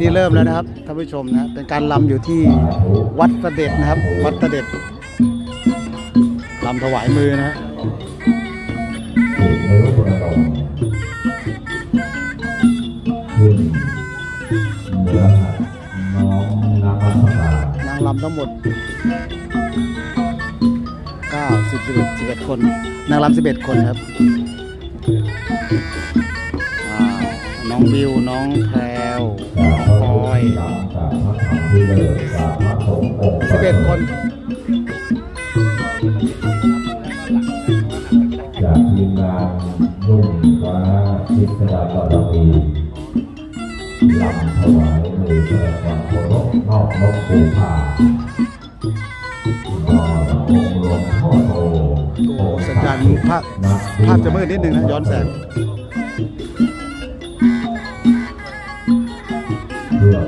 นี่เริ่มแล้วนะครับท่านผู้ชมนะเป็นการลำอยู่ที่วัดเสด็จนะครับ วัดเสด็จลำถวายมือนะฮะมือคุณดมขึ้นเหนือน้องนาพัสรานางลำทั้งหมด 9 10 11 11 คน นางลำ11 คนครับอ่าน้องบิว น้องแพรวจากพระปอ ยหลังจากพระธรรมที่เลิศจากพระสงฆ์องค์11คนจากทีมงานนุ่มฟ้าพิสดาบารมีลำถวายมือแสดงความเคารพนอกนกปูผาก็องค์หลวงพ่อโตโอ้สัญญาณภาพภาพจะมืดนิดนึงนะ ย้อนแสง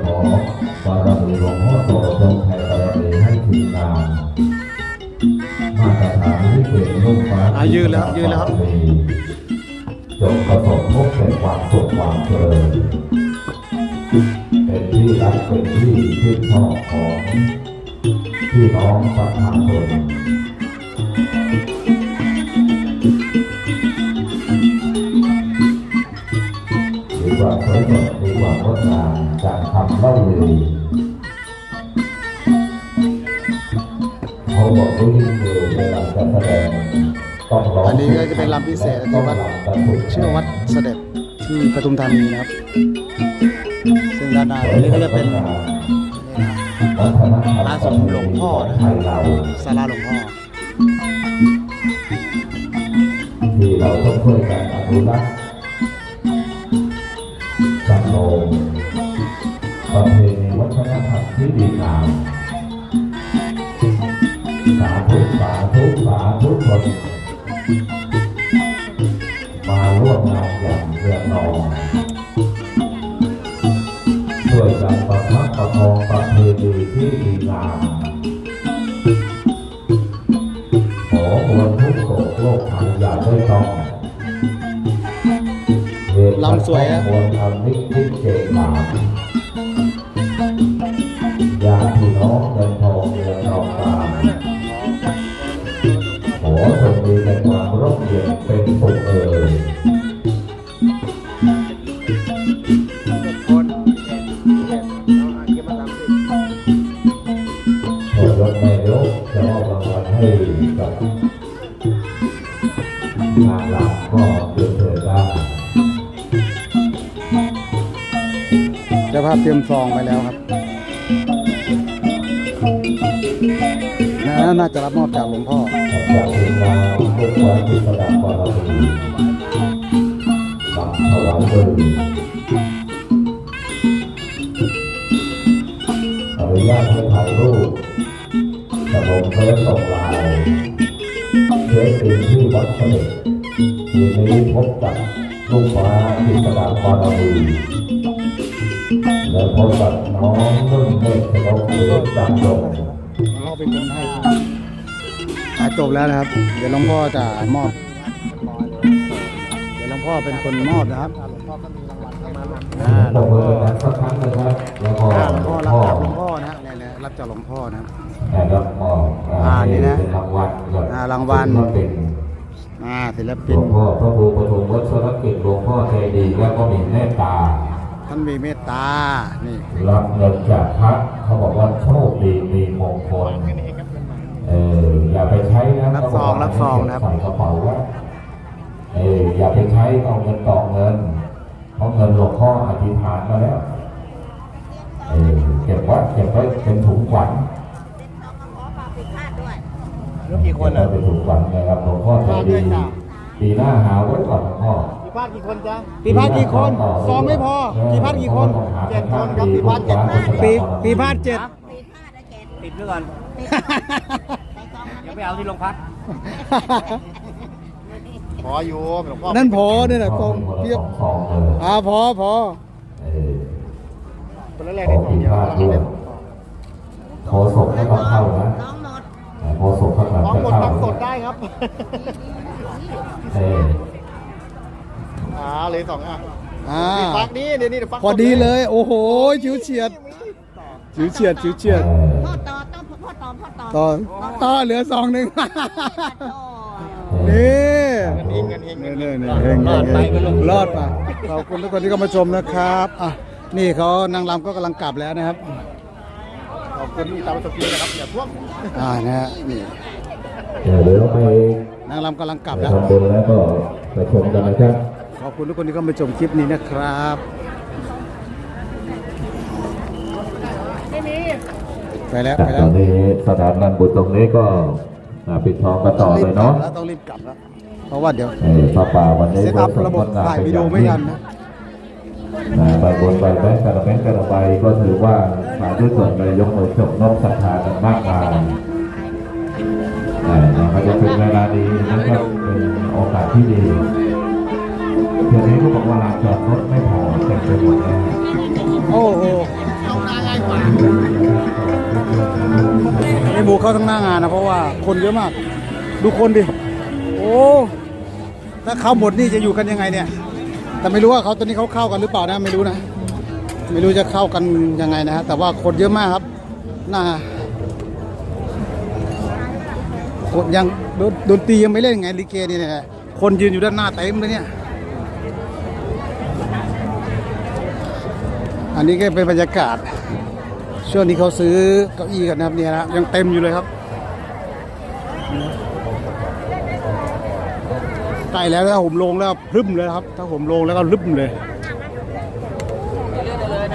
ขอบารมีหลวงพ่อโตจงแผ่บารมีให้ทีมงานมาตรฐานที่เกิดลูกฟ้าอะยืนแล้วยืนแล้วครับจงประสบพบแต่ความสุขความเจริญเป็นที่รักเป็นที่ชื่นชอบของพี่น้องประชาชนมีความสวยสดมีความงดงามจากคำ เล่าลือเขาบอกว่านี่คือเวลาจะแสดงต้องร้องอันนี้ก็จะเป็นลำพิเศษที่วัดชื่อวัดเสด็จที่ปทุมธานีนะครับ ซึ่งด้านหน้าตรงนี้ก็จะเป็นอาสมหลวงพ่อนะไทยเราศาลาหลวงพ่อที่เราต้องช่วยกันอนุรักษ์จังโลง ประเพณีวัฒนธรรมที่ดีงามสาธุสาธุสาธุชนมาร่วมงานอย่างเรือนนองช่วยกันประคับประคองประเพณีที่ดีงามขอมวลทุกโศกโลกภัยอย่าได้ต้องลำสวยอะมวลทำนิคิดเจตนาญ เย็นเป็นสุขเอ่ยขอยกแม่ยกจะมอบรางวัลให้กับงานหลักก็เดินเถิดได้เจ้าภาพเตรียมซองไปแล้วครับ น่าจะรับมอบจากหลวงพ่อจากทีมงานทุกวันที่แสดงบารมีบังถวายมืออนุญาตให้ถ่ายรูปจะลงเฟซส่งไลน์เช็คอินที่วัดเสด็จทีนี้พบกับลูกฟ้าที่แสดงบารมีและพบกับน้องนุ่นเมฆชนกหรือจังลงเรา เป็นคนให้อ่าจบแล้วนะครับ เดี๋ยวหลวงพ่อจะมอบ เดี๋ยวหลวงพ่อเป็นคนมอบนะครับอ่าหตลวบงมืพ่ออกันสักครั้งนะครับแล้วก็อ่าหลวงพ่อรับพ่อจากหลวงพ่อนะฮะเนี่ยๆรับจากหลวงพ่อนะครับได้รับมอบอ่านี่นะเป็นรางวัลก่อนอ่ารางวัลถือเป็นอ่าศิลหลปินวงพ่อพระครูปฐมวัชรกิจหลวงพ่อใจดีแล้วก็มีเมตตา ท่านมีเมตตา นี่ รับเงินจากพระเขาบอกว่าโชคดีมีมงคลเอออย่าไปใช้นะรับซองรับซองนะครับใส่กระเป๋าไว้เอออย่าไปใช้เอาเงินต่อเงินเพราะเงินหลวงพ่ออธิษฐานมาแล้วเออเก็บไว้เก็บไว้เป็นถุงขวัญแล้วกี่คนเก็บอะไว้เป็นถุงขวัญนะครับหลวงพ่อใจดีปีหน้าหาไว้ก่อนหลวงพ่อ กี่พัดกี่คนจ๊ะกี่พัดกี่คนซองไม่พอกี่พัดกี่คนเจ็ดคนครับปีพัดเจ็ดปีปีพัดเจ็ดติดไว้ก่อนยังไม่เอาที่โรงพักขออยู่หลวงพ่อนั่นพอเนี่ยนะกองเทียบสองเลยอ่าพอพอเออคนแรกๆได้สองเดียวขอแล้วผิดพลาดด้วยโคศกก็ต้องเข้านะโคศกข้างหลังน้องจะหมดเข้าตังค์สดได้ครับเอออ่าเลยสองอะอ่าฟักนี้เดี๋ยวนี้เดี๋ยวฟักพอดีเลย โอ้โหชิวเฉียดชิวเฉียดชิวเฉียดพ่อต่อต้องพ่อต่อพ่อต่อต่อต่อเหลือสองหนึ่งโอ้นี่เฮงกันเฮงนี่นี่นี่เฮงเฮงเฮงรอดไปขอบคุณทุกคนที่เข้ามาชมนะครับอะนี่เขานางรำก็กำลังกลับแล้วนะครับขอบคุณที่ตามมาชมฟรีนะครับอย่าท่วมอ่านะฮะนี่เดี๋ยวเราไปนางรำกำลังกลับแล้วทำบุญแล้วก็ไปชมกันนะครับขอบ คุณทุกคนที่เข้ามาชมคลิปนี้นะครับไปแล้วแต่ไปตแล้อวนนี้สถานงานบุญตรงนี้ก็อ่าปิดทองกันต่อเลยเนาะแล้วต้องรีบกลับแล้วเพราะว่าเดี๋ยวเออพระป่าวันนี้เซตอัพระบบถ่ายวิดีโอไม่ทันนะ นะใบบนใบแบงค์กระแบงค์กระใบก็ถือว่าสาธุส่วนเลยยกมือจบนกศรัทธากันมากมายอ่านะครับจะเป็นเวลาดีนะครับเป็นโอกาสที่ดี เดี๋ยวนี้เขาบอกว่าลานจอดรถไม่พอเต็มไปหมดแล้วโอ้โหไม่บูเข้าทั้งหน้างานนะเพราะว่าคนเยอะมาก ดูคนดิ โอ้ ถ้าเข้าหมดนี่จะอยู่กันยังไงเนี่ย แต่ไม่รู้ว่าเขาตอนนี้เขาเข้ากันหรือเปล่านะ ไม่รู้นะ ไม่รู้จะเข้ากันยังไงนะฮะ แต่ว่าคนเยอะมากครับหน้าคนยังดนดนตรียังไม่เล่นไงลิเกนี่เนี่ยคนยืนอยู่ด้านหน้าเต็มเลยเนี่ย อันนี้ก็เป็นบรรยากาศ ช่วงนี้เขาซื้อเก้าอี้กันนะครับเนี่ยนะยังเต็มอยู่เลยครับใกล้แล้วถ้าผมลงแล้วพรึมเลยครับ ถ้าผมลงแล้วก็รึมเลยไ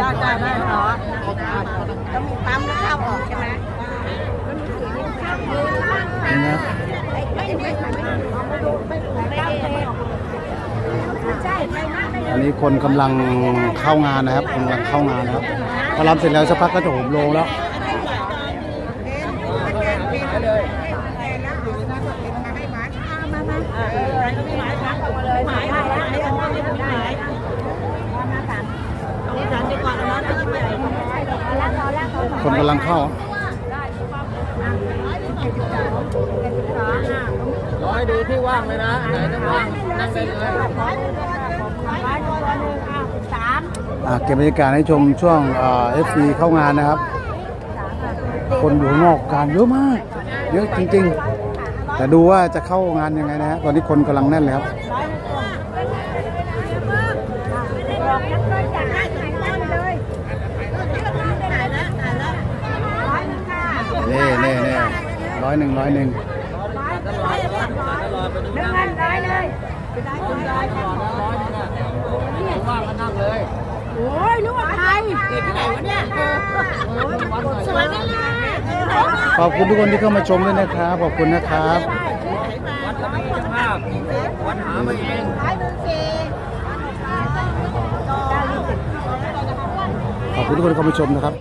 ด้ได้ได้เหรอต้องมีปั๊มแล้วข้าออกใช่ไหมนี่นะ อันนี้คนกำลังเข้างานนะครับกำลังเข้างานนะครับพอรำเสร็จแล้วสักพักก็จะโหมลงแล้วคนกำลังเข้า ร้ดูที่ว่างเลยนะไหนจะว่างนั่งได้เลยอะเก็บบรรยากาศให้ชมช่วงเอฟซีเข้างานนะครับ คนอยู่นอกการเยอะมากเยอะจริงๆ แต่ดูว่าจะเข้างานยังไงนะฮะตอนนี้คนกำลังแน่นเลยครับบอกนักเรียนจากให้ถ่ายต้นเลยถ่ายแล้วเน่เน่เน่ร้อยหนึ่งร้อยหนึ่ง ร้อยร้อยสามร้ อยหนึ่งพันร้อยเลยร้อยร้อยร้อยว่างก็นั่งเลย โอ้ยนึกว่าใครเกิดที่ไหนวะเนี่ยโอ้ยสวยมากเลยขอบคุณทุกคนที่เข้ามาชมด้วยนะครับ ขอบคุณนะครับวัดก็ไม่มีภาพวัดหามาเองร้อยหนึ่งสี่ขอบคุณทุกคนที่เข้ามาชมนะครับ